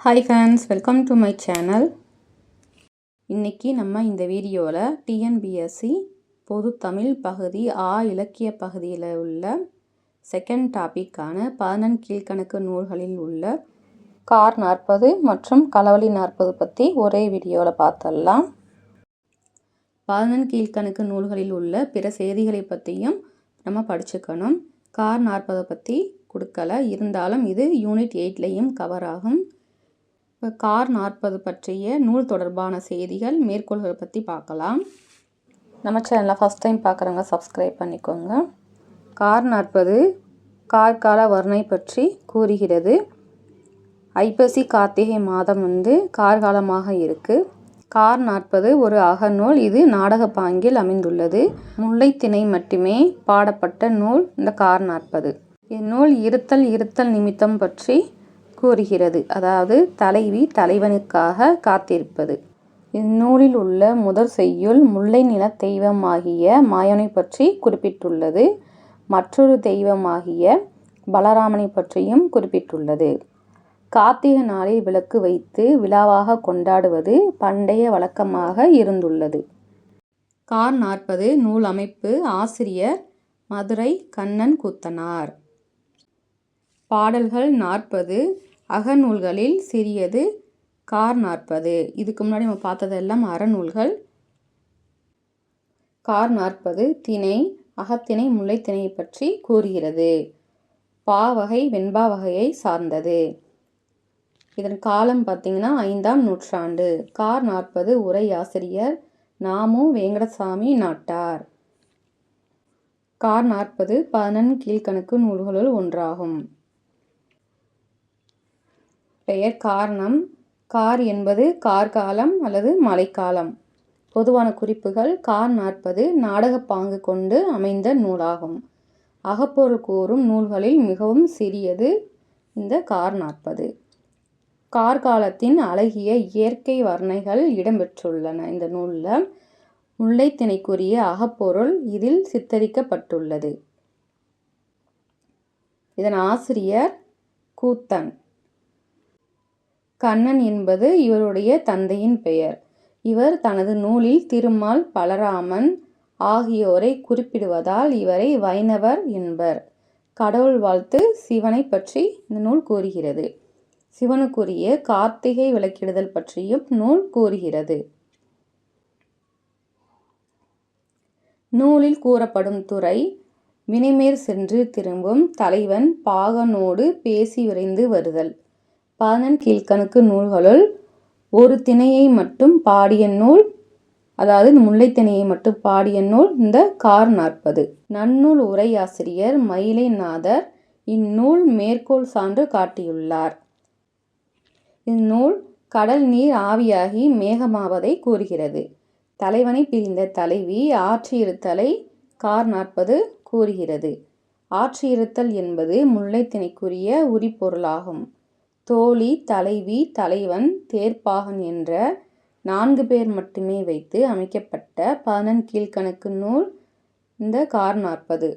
Hi fans welcome to my channel இன்றைக்கி நம்ம இந்த வீடியோவில் டிஎன்பிஎஸ்சி பொது தமிழ் பகுதி ஆ இலக்கிய பகுதியில் உள்ள செகண்ட் டாப்பிக்கான பதினெண் கீழ்கணக்கு நூல்களில் உள்ள கார் நாற்பது மற்றும் களவழி நாற்பது பற்றி ஒரே வீடியோவில் பார்த்துடலாம். பதினெண் கீழ்கணக்கு நூல்களில் உள்ள பிற செய்திகளை பற்றியும் நம்ம படிச்சுக்கணும். கார் நாற்பதை பற்றி கொடுக்கல. இருந்தாலும் இது யூனிட் எயிட்லேயும் கவர் ஆகும். இப்போ கார் நாற்பது பற்றிய நூல் தொடர்பான செய்திகள் மேற்கோள்களை பற்றி பார்க்கலாம். நம்ம சேனலில் ஃபஸ்ட் டைம் பார்க்குறவங்க சப்ஸ்கிரைப் பண்ணிக்கோங்க. கார் நாற்பது கார்கால வர்ணை பற்றி கூறுகிறது. ஐப்பசி கார்த்திகை மாதம் வந்து கார்காலமாக இருக்குது கார் நாற்பது ஒரு அகநூல். இது நாடக பாங்கில் அமைந்துள்ளது. முல்லைத்திணை மட்டுமே பாடப்பட்ட நூல் இந்த கார் நாற்பது. இந்நூல் இருத்தல் இருத்தல் நிமித்தம் பற்றி கூறுகிறது. அதாவது தலைவி தலைவனுக்காக காத்திருப்பது. இந்நூலில் உள்ள முதற் செய்யுள் முல்லை நில தெய்வமாகிய மாயனை பற்றி குறிப்பிட்டுள்ளது. மற்றொரு தெய்வமாகிய பலராமனை பற்றியும் குறிப்பிட்டுள்ளது. கார்த்திகை நாளில் விளக்கு வைத்து விழாவாக கொண்டாடுவது பண்டைய வழக்கமாக இருந்துள்ளது. கார் நாற்பது நூல் அமைப்பு ஆசிரியர் மதுரை கண்ணன் கூத்தனார். பாடல்கள் நாற்பது அகநூல்களில் சிறியது கார் நாற்பது இதுக்கு முன்னாடி நம்ம பார்த்ததெல்லாம் அறநூல்கள். கார் நாற்பது திணை அகத்திணை முல்லைத்திணையை பற்றி கூறுகிறது. பா வகை வெண்பா வகையை சார்ந்தது. இதன் காலம் பார்த்திங்கன்னா ஐந்தாம் நூற்றாண்டு. கார் நாற்பது உரை ஆசிரியர் நாமு வேங்கடசாமி நாட்டார். கார் நாற்பது பதினெண் கீழ்கணக்கு நூல்களுள் ஒன்றாகும். பெயர் காரணம். கார் என்பது கார்காலம் அல்லது மழைக்காலம். பொதுவான குறிப்புகள் கார் நாற்பது நாடகப் பாங்கு கொண்டு அமைந்த நூலாகும். அகப்பொருள் கூறும் நூல்களில் மிகவும் சிறியது இந்த கார் நாற்பது. கார்காலத்தின் அழகிய இயற்கை வர்ணைகள் இடம்பெற்றுள்ளன இந்த நூலில். முல்லைத்திணைக்குரிய அகப்பொருள் இதில் சித்தரிக்கப்பட்டுள்ளது. இதன் ஆசிரியர் கூத்தன். கண்ணன் என்பது இவருடைய தந்தையின் பெயர். இவர் தனது நூலில் திருமால் பலராமன் ஆகியோரை குறிப்பிடுவதால் இவரை வைணவர் என்பர். கடவுள் வாழ்த்து சிவனை பற்றி இந்த நூல் கூறுகிறது. சிவனுக்குரிய கார்த்திகை விளக்கிடுதல் பற்றியும் நூல் கூறுகிறது. நூலில் கூறப்படும் துறை வினைமேற் சென்று திரும்பும் தலைவன் பாகனோடு பேசி விரைந்து வருதல். பதினெண் கீழ்கணக்கு நூல்களுள் ஒரு திணையை மட்டும் பாடிய நூல் அதாவது இந்த முல்லைத்திணையை மட்டும் பாடிய நூல் இந்த கார் நாற்பது. நன்னூல் உரையாசிரியர் மயிலைநாதர் இந்நூல் மேற்கோள் சான்று காட்டியுள்ளார். இந்நூல் கடல் நீர் ஆவியாகி மேகமாவதை கூறுகிறது. தலைவனை பிரிந்த தலைவி ஆற்றியிருத்தலை கார் நாற்பது கூறுகிறது. ஆற்றியிருத்தல் என்பது முல்லைத்திணைக்குரிய உரிப்பொருளாகும் தோழி தலைவி தலைவன் தேர்ப்பாகன் என்ற நான்கு பேர் மட்டுமே வைத்து அமைக்கப்பட்ட பதினெண் கீழ்கணக்கு நூல் இந்த கார் நாற்பது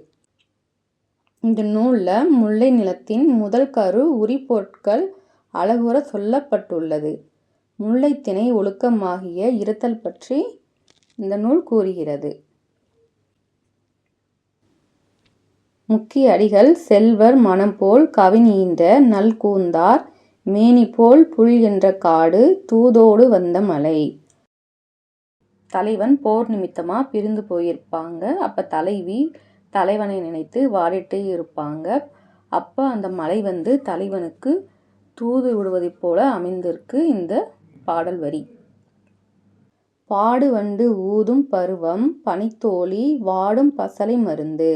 இந்த நூலில் முல்லை நிலத்தின் முதல் கரு உரிப்பொருட்கள் அழகுற சொல்லப்பட்டுள்ளது. முல்லைத்திணை ஒழுக்கமாகிய இருத்தல் பற்றி இந்த நூல் கூறுகிறது. முக்கிய அடிகள் செல்வர் மனம் போல் கவினீன்ற நல் கூந்தார் மேனி போல் புல் என்ற காடு தூதோடு வந்த மலை. தலைவன் போர் நிமித்தமாக பிரிந்து போயிருப்பாங்க. அப்போ தலைவி தலைவனை நினைத்து வாடிட்டே இருப்பாங்க. அப்போ அந்த மலை வந்து தலைவனுக்கு தூது விடுவதைப் போல அமைந்திருக்கு இந்த பாடல் வரி. பாடு வண்டு ஊதும் பருவம் பனித்தோழி வாடும் பசலை மருந்து.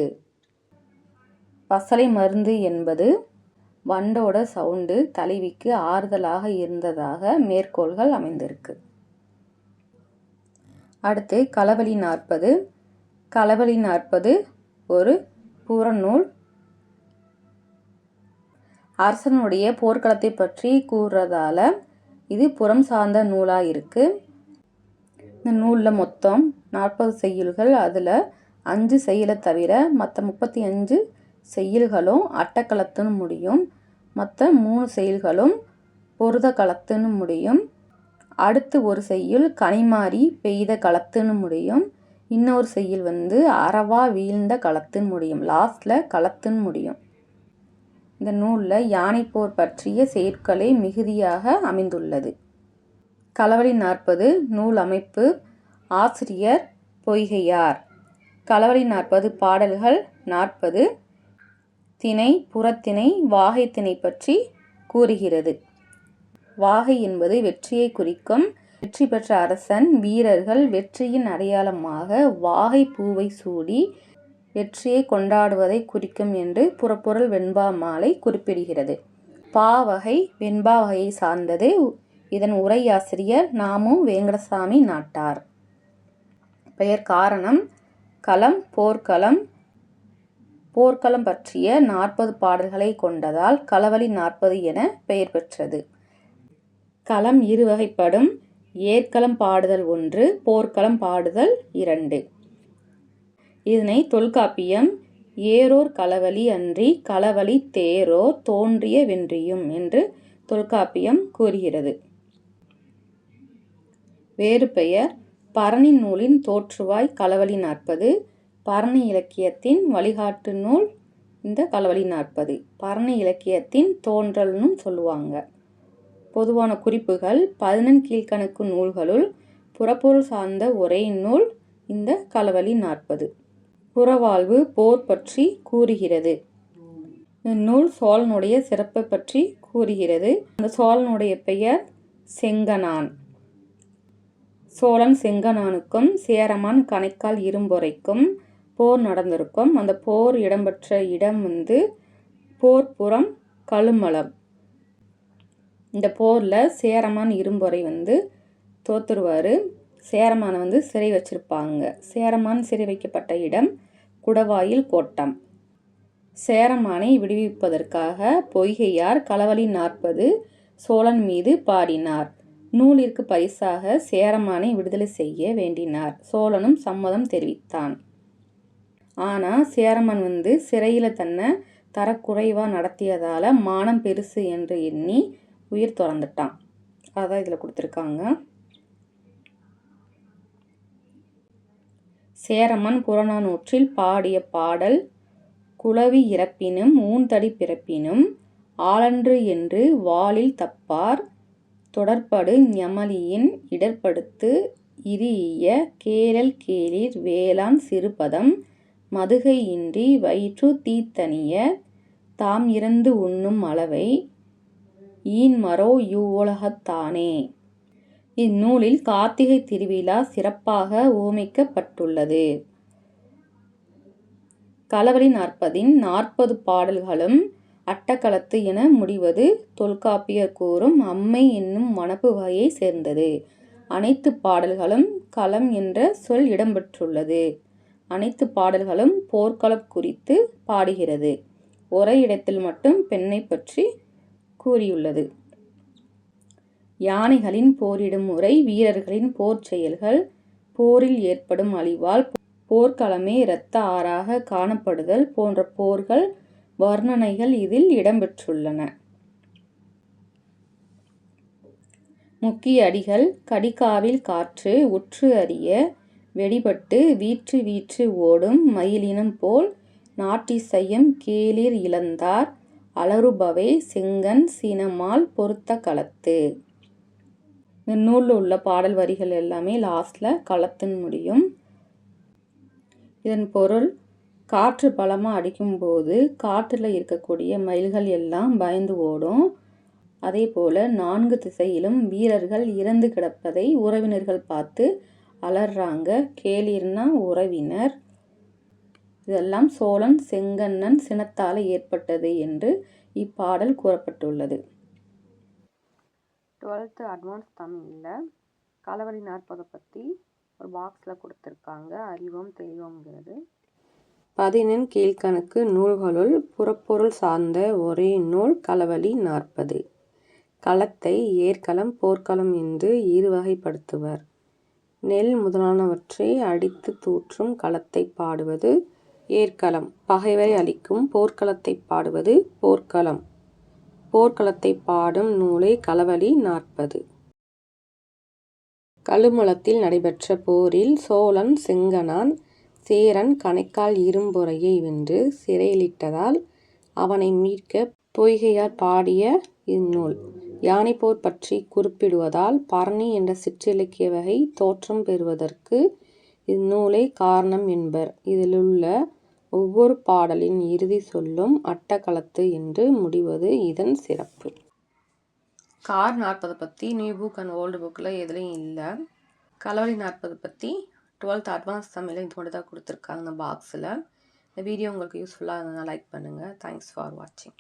பசலை மருந்து என்பது வண்டோட சவுண்டு தலைவிக்கு ஆறுதலாக இருந்ததாக மேற்கோள்கள் அமைந்திருக்கு. அடுத்து களவழி நாற்பது. களவழி நாற்பது ஒரு புறநூல். அரசனுடைய போர்க்களத்தை பற்றி கூறுறதால இது புறம் சார்ந்த நூலாக இருக்குது இந்த நூலில் மொத்தம் நாற்பது செய்யுள்கள். அதில் அஞ்சு செய்யலை தவிர மற்ற முப்பத்தி அஞ்சு செய்யுள்களும் அட்டக்களத்துன்னு முடியும். மற்ற மூணு செயல்களும் பொருத களத்துன்னு முடியும். அடுத்து ஒரு செய்யுள் கனிமாறி பெய்த களத்துன்னு முடியும். இன்னொரு செய்யுள் வந்து அறவா வீழ்ந்த களத்துன்னு முடியும். லாஸ்ட்டில் களத்துன்னு முடியும். இந்த நூலில் யானைப்போர் பற்றிய செயற்களை மிகுதியாக அமைந்துள்ளது. களவழி நாற்பது நூல் அமைப்பு ஆசிரியர் பொய்கையார். களவழி நாற்பது பாடல்கள் நாற்பது திணை புறத்திணை வாகைத்திணை பற்றி கூறுகிறது. வாகை என்பது வெற்றியை குறிக்கும் வெற்றி பெற்ற அரசன் வீரர்கள் வெற்றியின் அடையாளமாக வாகை பூவை சூடி வெற்றியை கொண்டாடுவதை குறிக்கும் என்று புறப்பொருள் வெண்பா மாலை குறிப்பிடுகிறது. பாவகை வெண்பா வகையை சார்ந்தது. இதன் உரையாசிரியர் நாமு வேங்கடசாமி நாட்டார். பெயர் காரணம் களம் போர்க்களம் போர்க்களம் பற்றிய நாற்பது பாடல்களை கொண்டதால் களவழி நாற்பது என பெயர் பெற்றது. களம் இருவகைப்படும். ஏற்களம் பாடுதல் ஒன்று போர்க்களம் பாடுதல் இரண்டு. இதனை தொல்காப்பியம் ஏரோர் களவழி அன்றி களவழி தேரோ தோன்றிய வென்றியும் என்று தொல்காப்பியம் கூறுகிறது. வேறு பெயர் பரணி நூலின் தோற்றுவாய் களவழி நாற்பது பரணி இலக்கியத்தின் வழிகாட்டு நூல் இந்த களவழி நாற்பது. பரணி இலக்கியத்தின் தோன்றல்னு சொல்லுவாங்க. பொதுவான குறிப்புகள் பதினெண் கீழ்கணக்கு நூல்களுள் புறப்பொருள் சார்ந்த ஒரே நூல் இந்த களவழி நாற்பது. புறவாழ்வு போர் பற்றி கூறுகிறது. இந்நூல் சோழனுடைய சிறப்பை பற்றி கூறுகிறது. அந்த சோழனுடைய பெயர் செங்கனான் சோழன் செங்கனானுக்கும் சேரமான் கணைக்கால் இரும்பொறைக்கும் போர் நடந்திருக்கும். அந்த போர் இடம்பெற்ற இடம் வந்து போர்ப்புறம் கழுமலம் இந்த போரில் சேரமான் இரும்பொறை வந்து தோத்துருவார். சேரமானை வந்து சிறை வச்சிருப்பாங்க. சேரமான் சிறை வைக்கப்பட்ட இடம் குடவாயில் கோட்டம். சேரமானை விடுவிப்பதற்காக பொய்கையார் களவழி நாற்பது சோழன் மீது பாடினார். நூலிற்கு பரிசாக சேரமானை விடுதலை செய்ய வேண்டினார். சோழனும் சம்மதம் தெரிவித்தான். ஆனால் சேரமன் வந்து சிறையில் தன்னை தரக்குறைவாக நடத்தியதால் மானம் பெருசு என்று எண்ணி உயிர் துறந்துட்டான். அதான் இதில் கொடுத்துருக்காங்க. சேரமன் புறநானூற்றில் பாடிய பாடல் குளவி இறப்பினும் ஊன்தடி பிறப்பினும் ஆளன்று என்று வாளில் தப்பார் தொடர்படு ஞமலியின் இடர்படுத்து இரிய கேரல் கேளிர் வேளாண் சிறுபதம் மதுகை இன்றி வயிற்று தீத்தனிய தாம் இறந்து உண்ணும் அளவை ஈன்மரோ இவ்வுலகத்தானே இந்நூலில் கார்த்திகை திருவிழா சிறப்பாக ஓமிக்கப்பட்டுள்ளது களவழி நாற்பதின் நாற்பது பாடல்களும் அட்டக்களத்து என முடிவது தொல்காப்பியர் கூறும் அம்மை என்னும் மணப்பு வகையை சேர்ந்தது. அனைத்து பாடல்களும் களம் என்ற சொல் இடம்பெற்றுள்ளது. அனைத்து பாடல்களும் போர்க்களம் குறித்து பாடுகிறது. ஒரே இடத்தில் மட்டும் பெண்ணை பற்றி கூறியுள்ளது. யானைகளின் போரிடும் முறை வீரர்களின் போர் செயல்கள் போரில் ஏற்படும் அழிவால் போர்க்களமே இரத்த ஆறாக காணப்படுதல் போன்ற போர்கள் வர்ணனைகள் இதில் இடம்பெற்றுள்ளன. முக்கிய அடிகள் கடிகாவில் காற்று உற்று அறிய வெடிபட்டு வீற்று வீற்று ஓடும் மயிலினம் போல் நாட்டிசையம் கேளிர் இழந்தார் அலருபவே செங்கண் சினமால் பொருத்த களத்து. இந்நூலில் உள்ள பாடல் வரிகள் எல்லாமே லாஸ்டில் களத்துன்னு முடியும். இதன் பொருள் காற்று பலமாக அடிக்கும்போது காற்றில் இருக்கக்கூடிய மயில்கள் எல்லாம் பயந்து ஓடும். அதே போல் நான்கு திசையிலும் வீரர்கள் இறந்து கிடப்பதை உறவினர்கள் பார்த்து அலறாங்க. கேளிர்னா உறவினர். இதெல்லாம் சோழன் செங்கண்ணன் சினத்தால் ஏற்பட்டது என்று இப்பாடல் கூறப்பட்டுள்ளது. டுவெல்த்து அட்வான்ஸ் தமிழில் களவழி நாற்பதை பற்றி ஒரு பாக்ஸில் கொடுத்துருக்காங்க. அறிவோம் தெய்வங்கிறது பதினெண் கீழ்கணக்கு நூல்களுள் புறப்பொருள் சார்ந்த ஒரே நூல் களவழி நாற்பது. களத்தை ஏற்களம் போர்க்களம் என்று இரு வகைப்படுத்துவர். நெல் முதலானவற்றை அடித்து தூற்றும் களத்தை பாடுவது ஏற்களம். பகைவரை அழிக்கும் போர்க்களத்தை பாடுவது போர்க்களம். போர்க்களத்தை பாடும் நூலை களவழி நாற்பது. கழுமலத்தில் நடைபெற்ற போரில் சோழன் செங்கணான் சேரன் கணைக்கால் இரும்பொறையை வென்று சிறையிலிட்டதால் அவனை மீட்க பொய்கையார் பாடிய இந்நூல். யானைப்போர் பற்றி குறிப்பிடுவதால் பரணி என்ற சிற்றிலக்கிய வகை தோற்றம் பெறுவதற்கு இந்நூலே காரணம் என்பர். இதிலுள்ள ஒவ்வொரு பாடலின் இறுதி சொல்லும் அட்டக்களத்து என்று முடிவது இதன் சிறப்பு. கார் நாற்பது பற்றி நியூ புக் அண்ட் ஓல்டு புக்கில் எதுலேயும் இல்லை. கலவரி நாற்பது பற்றி டுவெல்த் அட்வான்ஸ் தமிழில் இது மட்டும் தான் கொடுத்துருக்காங்க அந்த பாக்ஸில். இந்த வீடியோ உங்களுக்கு யூஸ்ஃபுல்லாக இருந்ததுன்னா லைக் பண்ணுங்கள். தேங்க்ஸ் ஃபார் வாட்சிங்.